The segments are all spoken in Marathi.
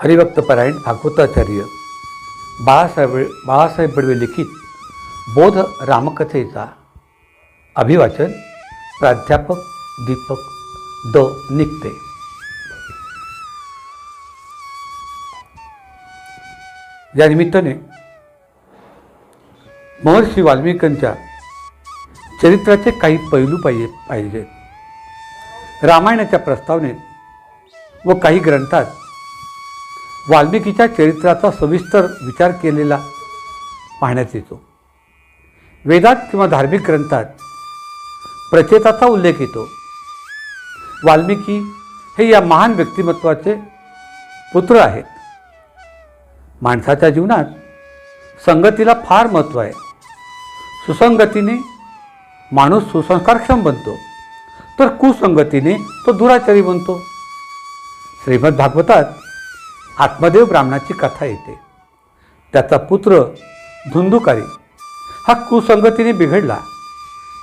हरिभक्तपरायण भागवताचार्य बाळासाहेब बाळासाहेब बडवे लिखित बोध रामकथेचा अभिवाचन प्राध्यापक दीपक द निघते या निमित्ताने महर्षी वाल्मिकांच्या चरित्राचे काही पैलू पाहिजे. पाहिजेत रामायणाच्या प्रस्तावनेत व काही ग्रंथात वाल्मिकीच्या चरित्राचा सविस्तर विचार केलेला पाहण्यात येतो. वेदात किंवा धार्मिक ग्रंथात प्रचेताचा उल्लेख येतो. वाल्मिकी हे या महान व्यक्तिमत्वाचे पुत्र आहेत. माणसाच्या जीवनात संगतीला फार महत्त्व आहे. सुसंगतीने माणूस सुसंस्कारक्षम बनतो. तर कुसंगतीने तो दुराचारी बनतो. श्रीमद भागवतात आत्मदेव ब्राह्मणाची कथा येते. त्याचा पुत्र धुंदुकारी हा कुसंगतीने बिघडला.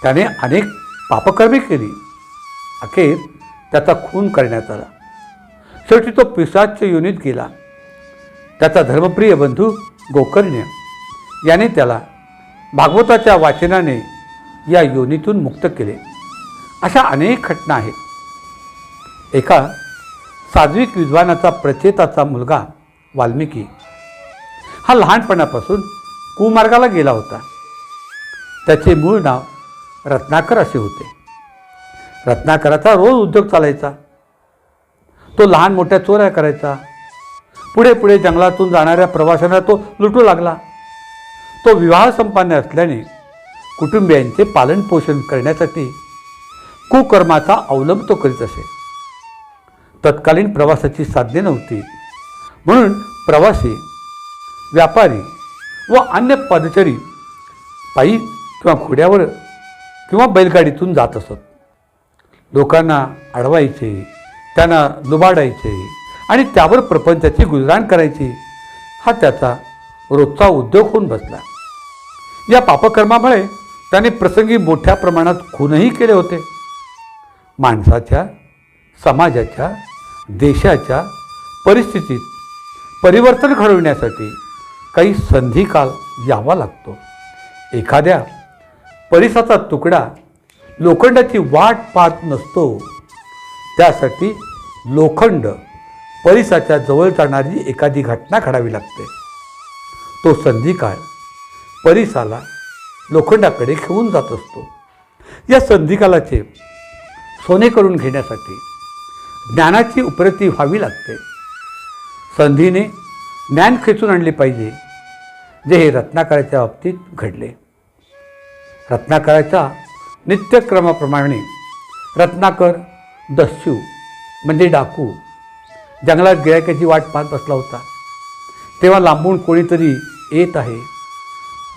त्याने अनेक पापकर्मे केली. अखेर त्याचा खून करण्यात आला. शेवटी तो पिसाच्या योनीत गेला. त्याचा धर्मप्रिय बंधू गोकर्ण्य याने त्याला भागवताच्या वाचनाने या योनीतून मुक्त केले. अशा अनेक घटना आहेत. एका सात्विक विद्वानाचा प्रचेताचा मुलगा वाल्मिकी. हा लहानपणापासून कुमार्गाला गेला होता. त्याचे मूळ नाव रत्नाकर असे होते. रत्नाकराचा रोज उद्योग चालायचा. तो लहान मोठ्या चोऱ्या करायचा. पुढे पुढे जंगलातून जाणाऱ्या प्रवाशांना तो लुटू लागला. तो विवाह संपन्न असल्याने कुटुंबियांचे पालनपोषण करण्यासाठी कुकर्माचा अवलंब तो करीत असे. तत्कालीन प्रवासाची साधने नव्हती. म्हणून प्रवासी व्यापारी व अन्य पदचरी पायी किंवा घोड्यावर किंवा बैलगाडीतून जात असत. लोकांना अडवायचे त्यांना लुबाडायचे आणि त्यावर प्रपंचाची गुजराण करायची हा त्याचा रोजचा उद्योग होऊन बसला. या पापकर्मामुळे त्याने प्रसंगी मोठ्या प्रमाणात खूनही केले होते. माणसाच्या समाजाच्या देशाच्या परिस्थितीत परिवर्तन घडविण्यासाठी काही संधिकाल यावा लागतो. एखाद्या परिसाचा तुकडा लोखंडाची वाट पाहत नसतो. त्यासाठी लोखंड परिसाच्या जवळ जाणारी एखादी घटना घडावी लागते. तो संधिकाळ परिसाला लोखंडाकडे घेऊन जात असतो. या संधिकालाचे सोने करून घेण्यासाठी ज्ञानाची उपरती व्हावी लागते. संधीने ज्ञान खेचून आणले पाहिजे जे हे रत्नाकाराच्या बाबतीत घडले. रत्नाकाराच्या नित्यक्रमाप्रमाणे रत्नाकर दस्यू म्हणजे डाकू जंगलात गिरायकाची वाट पाहत बसला होता. तेव्हा लांबून कोणीतरी येत आहे.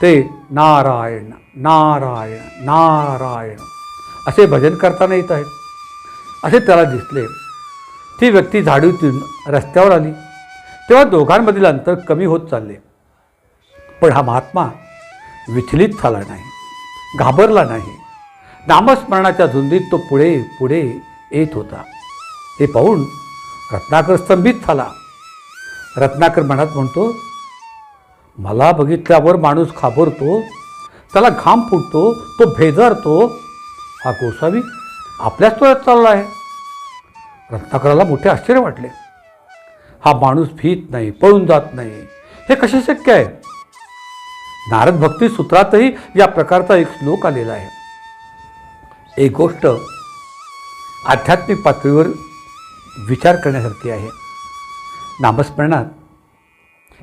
ते नारायण नारायण नारायण असे भजन करताना येत आहेत. असे त्याला दिसले. ती व्यक्ती झाडीतून रस्त्यावर आली. तेव्हा दोघांमधील अंतर कमी होत चालले. पण हा महात्मा विचलित झाला नाही घाबरला नाही. नामस्मरणाच्या धुंदीत तो पुढे पुढे येत होता. हे पाहून रत्नाकर स्तंभित झाला. रत्नाकर मनात म्हणतो मला बघितल्यावर माणूस घाबरतो त्याला घाम फुटतो तो भेजारतो. हा गोसावी आपल्याच तोऱ्यात चालला आहे. रत्नाकराला मोठे आश्चर्य वाटले. हा माणूस भीत नाही पळून जात नाही. हे कसे शक्य आहे? नारद भक्ती सूत्रातही या प्रकारचा एक श्लोक आलेला आहे. एक गोष्ट आध्यात्मिक पातळीवर विचार करण्यासारखी आहे. नामस्मरणात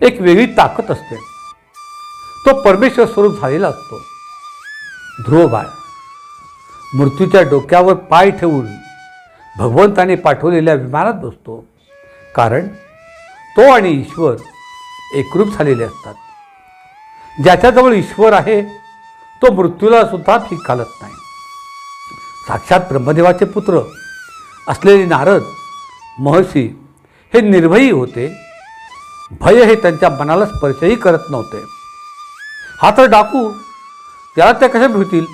एक वेगळी ताकद असते. तो परमेश्वर स्वरूप झालेला असतो. ध्रुवबाळ मृत्यूच्या डोक्यावर पाय ठेवून भगवंताने पाठवलेल्या विमानात बसतो. कारण तो आणि ईश्वर एकरूप झालेले असतात. ज्याच्याजवळ ईश्वर आहे तो मृत्यूला सुद्धा ठीक घालत नाही. साक्षात ब्रह्मदेवाचे पुत्र असलेले नारद महर्षी हे निर्भयी होते. भय हे त्यांच्या मनाला स्पर्शही करत नव्हते. हा तर डाकू त्याला त्या कशा भितील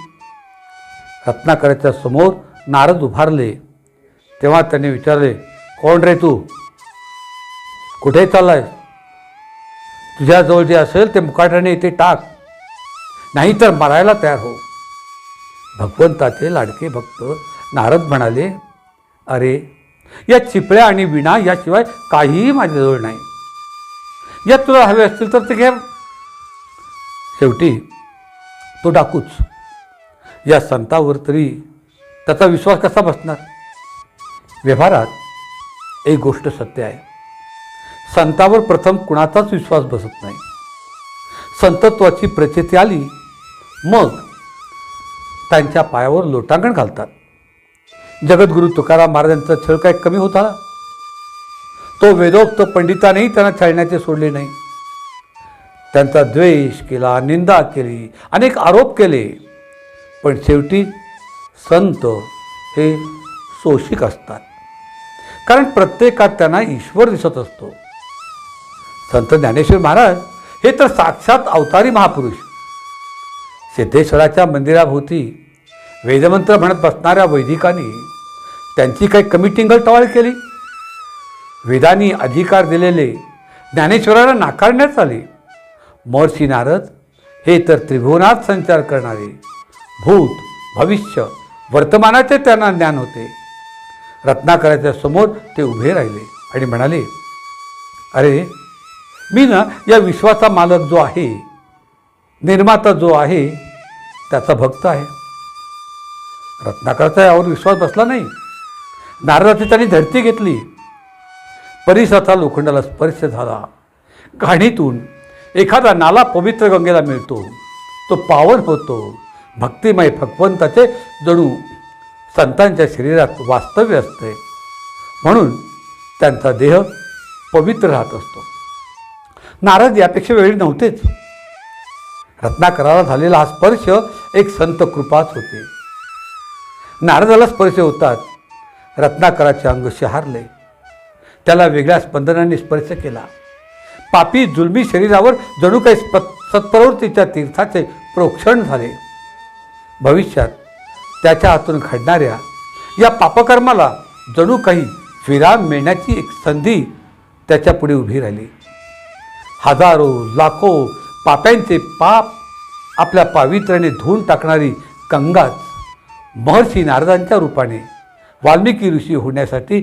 रत्नाकराच्या समोर नारद उभारले. तेव्हा त्याने विचारले कोण रे तू? कुठे चाललाय तुझ्याजवळ जे असेल ते मुकाट्याने इथे टाक. नाहीतर मरायला तयार हो. भगवंताचे लाडके भक्त नारद म्हणाले अरे या चिपळ्या आणि विणा याशिवाय काहीही माझ्याजवळ नाही. यात तुला हवे असतील तर ते घे. शेवटी तो डाकूच. या संतावर तरी त्याचा विश्वास कसा बसणार? व्यवहारात एक गोष्ट सत्य आहे. संतावर प्रथम कुणाचाच विश्वास बसत नाही. संतत्वाची प्रचिती आली मग त्यांच्या पायावर लोटांगण घालतात. जगद्गुरू तुकाराम महाराजांचा छळ काय कमी होता? तो वेदोक्त पंडितानेही त्यांना छळण्याचे सोडले नाही. त्यांचा द्वेष केला निंदा केली अनेक आरोप केले. पण शेवटी संत हे सोशिक असतात. कारण प्रत्येकात त्यांना ईश्वर दिसत असतो. संत ज्ञानेश्वर महाराज हे तर साक्षात अवतारी महापुरुष. सिद्धेश्वराच्या मंदिराभोवती वेदमंत्र म्हणत बसणाऱ्या वैदिकांनी त्यांची काही कमी टिंगल टवाळ केली. वेदांनी अधिकार दिलेले ज्ञानेश्वराला नाकारण्यात आले. महर्षी नारद हे तर त्रिभुवनात संचार करणारे. भूत भविष्य वर्तमानाचे त्यांना ज्ञान होते. रत्नाकराच्या समोर ते उभे राहिले आणि म्हणाले अरे मी ना या विश्वाचा मालक जो आहे निर्माता जो आहे त्याचा भक्त आहे. रत्नाकरचा यावर विश्वास बसला नाही. नारदाची त्यांनी धरती घेतली. परिसाचा लोखंडाला स्पर्श झाला. घाणीतून एखादा नाला पवित्र गंगेला मिळतो. तो पावन होतो. भक्तिमय भगवंताचे जणू संतांच्या शरीरात वास्तव्य असते. म्हणून त्यांचा देह पवित्र राहत असतो. नारद यापेक्षा वेळी नव्हतेच. रत्नाकराला झालेला हा स्पर्श एक संत कृपाच होते. नारदाला स्पर्श होतात. रत्नाकराचे अंग शहारले. त्याला वेगळ्या स्पंदनाने स्पर्श केला. पापी जुलमी शरीरावर जणू काही स्प सत्प्रवृत्तीच्या तीर्थाचे प्रोक्षण झाले. भविष्यात त्याच्या हातून घडणाऱ्या या पापकर्माला जणू काही विराम मिळण्याची एक संधी त्याच्यापुढे उभी राहिली. हजारो लाखो पाप्यांचे पाप आपल्या पावित्र्याने धुवून टाकणारी गंगाच महर्षी नारदांच्या रूपाने वाल्मिकी ऋषी होण्यासाठी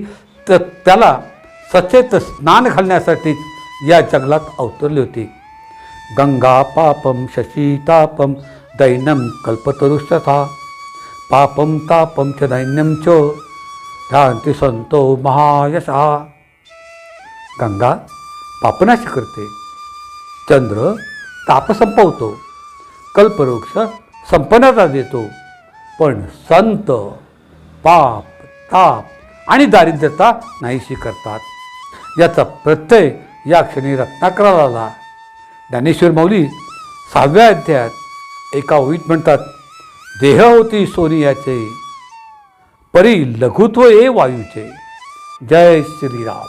त त्याला सचेत स्नान घालण्यासाठीच या जंगलात अवतरली होती. गंगा पापम शशीतापम दैनम कल्पतरुस्तथा पापम तापम च दैन्यम च ध्यान्ति संतो महायशा। गंगा पापनाश करते चंद्र ताप संपवतो कल्पवृक्ष संपन्नता देतो पण संत पाप ताप आणि दारिद्र्यता नाहीशी करतात. याचा प्रत्यय या क्षणी रत्नाकराला आला. ज्ञानेश्वर मौली सहाव्या अध्यायात एका ओळीत म्हणतात देह होती सोनियाचे परी लघुत्व ए वायूचे. जय श्रीराम.